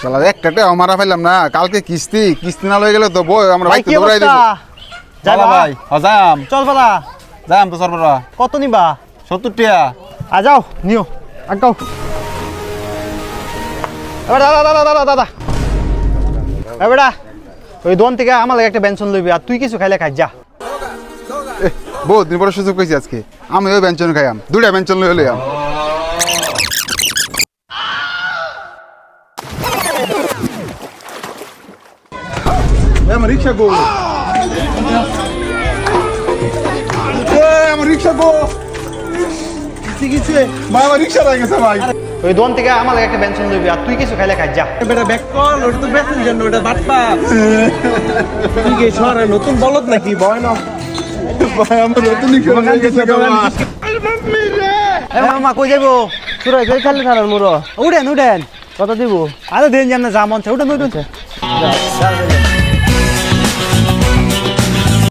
শালা একটা টাকা মারা ফেললাম না কালকে কিস্তি কিস্তি না লয়ে গেলে তো বই আমরা ভাই কি দৌড়াই দেবো। যাবা ভাই যাম। চল পালা যাম তো সরবরা। কত নিবা? সত্তর টিয়া আ যাও নিও। আগাও এবার দাদা দাদা দাদা দাদা। এবারে ওই দোকান থেকে আমার লাগে একটা বেনশন লইবি আর তুই কিছু খাইলে খাই যা। বহুত দিন পরে সুযোগ পেয়েছি আজকে। আমি ওই ব্যঞ্চন খাইয়াম। দুটা ব্যঞ্চন লয়ে লইয়াম। আমার রিক্সা গো আমার রিক্সা গো ভাই আমার রিক্সা রয়ে গেছে ভাই ওই দোকান থেকে আমার একটা বেনশন লইবি আর তুই কিছু খাইলে খাই যা। বেটা ব্যাক কল ওটা তো বেতন জন্য ওটা বাটপা তুই কি শহরে নতুন বলদ নাকি? বয় না। ভাই আমার নতুন রিক্সা রয়ে গেছে মামা কই যাইবো? সুরাই কই খালি খারার মুরো উঠেন উঠেন কত দিব? আরে দিন যেমন যা মন চাই উঠেন উঠেন।